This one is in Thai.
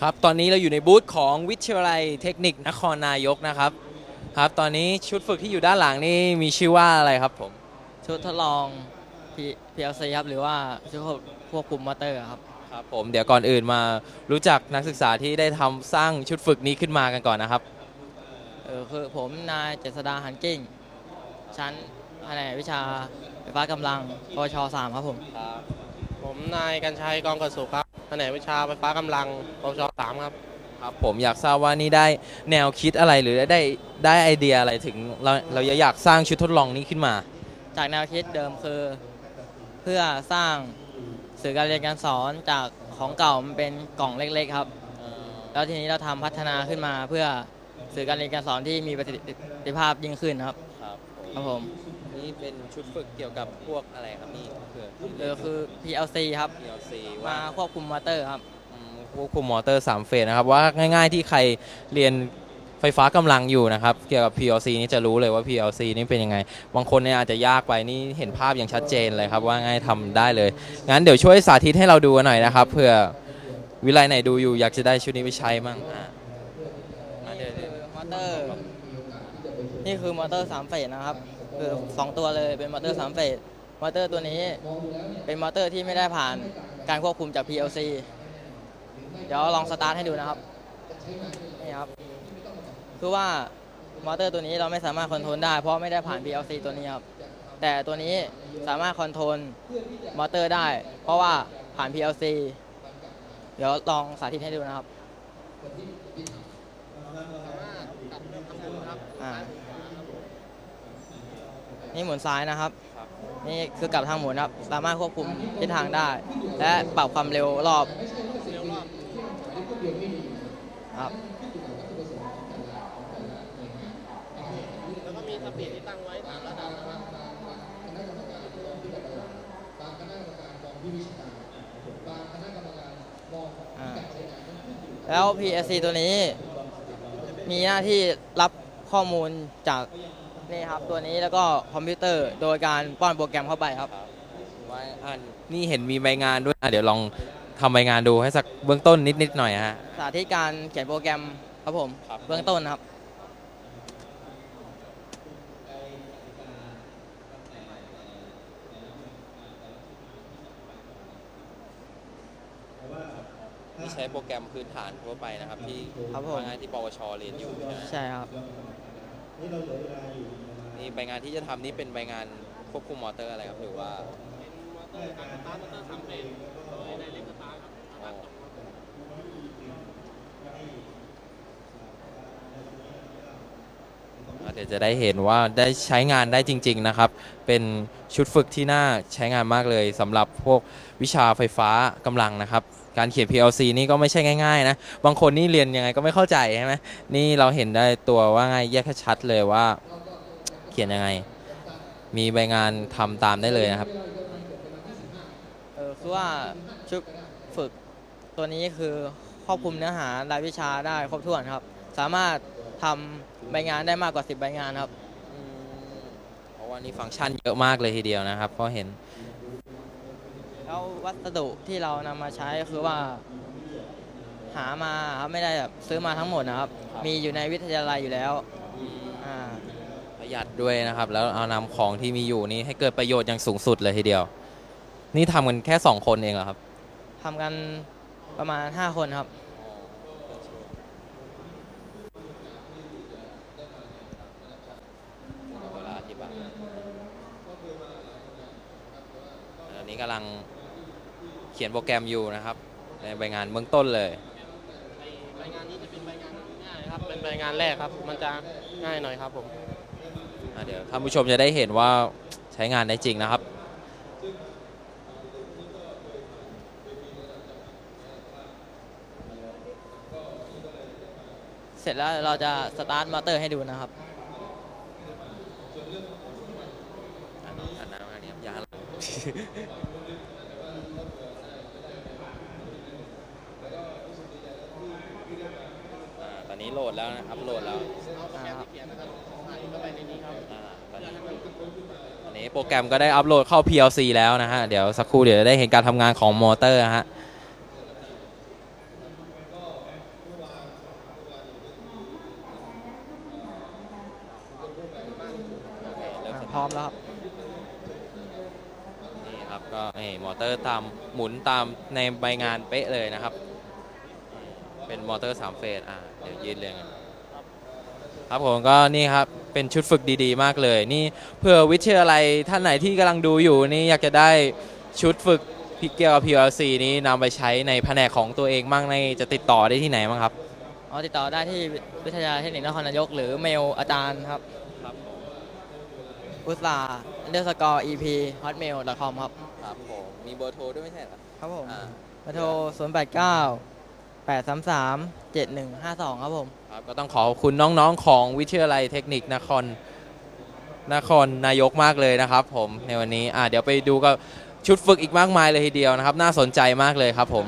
ครับ ตอนนี้เราอยู่ในบูธของวิทยาลัยเทคนิคนครนายกนะครับ ครับ ตอนนี้ชุดฝึกที่อยู่ด้านหลังนี่มีชื่อว่าอะไรครับผม ชุดทดลอง P- PLC ครับหรือว่าชุดควบคุมมอเตอร์ครับ ครับผม เดี๋ยวก่อนอื่นมารู้จักนักศึกษาที่ได้ทำสร้างชุดฝึกนี้ขึ้นมากันก่อนนะครับ เออคือผมนายเจษดาหันกิ้ง ชั้นแผนกวิชาไฟฟ้ากำลังปวช3ครับผม ผมนายกัญชัยกองกระสุขครับ แผนกวิชาไฟฟ้ากำลังปวชสามครับ ครับผมอยากทราบว่านี่ได้แนวคิดอะไรหรือได้ได้ไอเดียอะไรถึงเราเราอยากสร้างชุดทดลองนี้ขึ้นมา จากแนวคิดเดิมคือ เพื่อสร้างสื่อการเรียนการสอนจากของเก่ามันเป็นกล่องเล็ก ๆ ครับ แล้วทีนี้เราทำพัฒนาขึ้นมาเพื่อสื่อการเรียนการสอนที่มีประสิทธิภาพยิ่งขึ้นครับ ครับครับผมนี่เป็นชุดฝึกเกี่ยวกับพวกอะไรครับนี่เพื่อเออคือ PLC ครับ PLC มาว่าควบคุมมอเตอร์ครับอืมควบคุมมอเตอร์ 3 เฟสนะครับ ว่าง่าย ๆ ที่ใครเรียนไฟฟ้ากำลังอยู่นะครับ เกี่ยวกับ PLC นี่จะรู้เลยว่า PLC นี่เป็นยังไง บางคนเนี่ยอาจจะยากไปนี่เห็นภาพอย่างชัดเจนเลยครับ ว่าง่ายทำได้เลย งั้นเดี๋ยวช่วยสาธิตให้เราดูกันหน่อยนะครับเผื่อวิไลไหนดูอยู่อยากจะได้ชุดนี้ไปใช้มั่งอะมาเดี๋ยวเดี๋ยวมอเตอร์ นี่คือมอเตอร์สามเฟสนะครับ คือสองตัวเลยเป็นมอเตอร์สามเฟสมอเตอร์ตัวนี้เป็นมอเตอร์ที่ไม่ได้ผ่านการควบคุมจาก PLC เดี๋ยวลองสตาร์ทให้ดูนะครับนี่ครับคือว่ามอเตอร์ตัวนี้เราไม่สามารถคอนโทรลได้ เพราะไม่ได้ผ่าน PLC ตัวนี้ครับแต่ตัวนี้สามารถคอนโทรลมอเตอร์ได้ เพราะว่าผ่าน PLC เดี๋ยวลองสาธิตให้ดูนะครับอ่า นี่หมุนซ้ายนะครับ นี่คือกลับทางหมุนครับ สามารถควบคุมทิศทางได้ และปรับความเร็วรอบครับแล้วก็มีสปีดที่ตั้งไว้สามระดับนะครับอ่าแล้ว PSC ตัวนี้มีหน้าที่รับข้อมูลจาก นี่ครับตัวนี้แล้วก็คอมพิวเตอร์โดยการป้อนโปรแกรมเข้าไปครับไว้อ่านนี่เห็นมีใบงานด้วยอะเดี๋ยวลองทำใบงานดูให้สักเบื้องต้นนิดๆหน่อยฮะ สาธิตการเขียนโปรแกรมครับผมครับ เบื้องต้นนะครับ นี่ใช้โปรแกรมพื้นฐานทั่วไปนะครับ ที่ครับผมว่าง่ายที่ปวชเรียนอยู่ใช่ไหมใช่ครับ นี่ใบงานที่จะทำนี่เป็นใบงานควบคุมมอเตอร์อะไรครับหรือว่ามอเตอร์การสตาร์ทมอเตอร์สามเฟสโดยในเล็กสตาร์ทครับอ่าเดี๋ยวจะได้เห็นว่าได้ใช้งานได้จริง ๆนะครับ เป็นชุดฝึกที่น่าใช้งานมากเลยสำหรับพวกวิชาไฟฟ้ากำลังนะครับ การเขียน PLC นี่ก็ไม่ใช่ง่าย ๆ นะ บางคนนี่เรียนยังไงก็ไม่เข้าใจใช่ไหมนี่เราเห็นได้ตัวว่าง่ายแยกชัดเลยว่า เขียนยังไง มีใบงานทำตามได้เลยนะครับเออคือว่าชุดฝึกตัวนี้คือครอบคลุมเนื้อหารายวิชาได้ครบถ้วนครับ สามารถทำใบงานได้มากกว่า 10 ใบงานครับเพราะว่านี่ฟังก์ชันเยอะมากเลยทีเดียวนะครับเพราะเห็นแล้ววัสดุที่เรานำมาใช้คือว่าหามาครับไม่ได้แบบซื้อมาทั้งหมดนะครับครับมีอยู่ในวิทยาลัยอยู่แล้วอ่า ประหยัดด้วยนะครับ แล้วเอานำของที่มีอยู่นี่ให้เกิดประโยชน์อย่างสูงสุดเลยทีเดียว นี่ทำกันแค่ 2 คนเองเหรอครับทำกันประมาณ 5 คนครับเวลาที่บ้านอันนี้กำลังเขียนโปรแกรมอยู่นะครับ ในใบงานเบื้องต้นเลยใบงานนี้จะเป็นใบงานง่ายครับ เป็นใบงานแรกครับ มันจะง่ายหน่อยครับผมอะ เดี๋ยวท่านผู้ชมจะได้เห็นว่าใช้งานได้จริงนะครับ เสร็จแล้วเราจะสตาร์ทมอเตอร์ให้ดูนะครับอันอันนั้นอันนี้ครับอยาหันหลังอ่าตอนนี้โหลดแล้วนะอัพโหลดแล้วเอันนี้โปรแกรมก็ได้อัปโหลดเข้า PLC แล้วนะฮะ เดี๋ยวสักครู่เดี๋ยวจะได้เห็นการทำงานของมอเตอร์ฮะพร้อมแล้วครับนี่ครับก็นี่มอเตอร์ตามหมุนตามในใบงานเป๊ะเลยนะครับ เป็นมอเตอร์3เฟสอ่าเดี๋ยวยืนเรียงกัน ครับผมก็นี่ครับเป็นชุดฝึกดีๆ มากเลย นี่เพื่อวิทยาลัยท่านไหนที่กำลังดูอยู่นี่อยากจะได้ชุดฝึกเกี่ยวกับ PLC นี้นำไปใช้ในแผนกของตัวเองบ้างในจะติดต่อได้ที่ไหนบ้างครับอ๋อติดต่อได้ที่วิทยาลัยเทคนิคนครนายก หรือเมลอาจารย์ครับครับอุตสาเดอร์สกอร์ ep hotmail com ครับ ครับผม มีเบอร์โทรด้วยไม่ใช่เหรอ ครับผมอ่ามาโทร 0 8 9 8 3 3 7 1 5 2 ครับผม ครับก็ต้องขอขอบคุณน้องๆของวิทยาลัยเทคนิคนครนครนายกมากเลยนะครับผมในวันนี้อ่าเดี๋ยวไปดูกับชุดฝึกอีกมากมายเลยทีเดียวนะครับ น่าสนใจมากเลยครับผม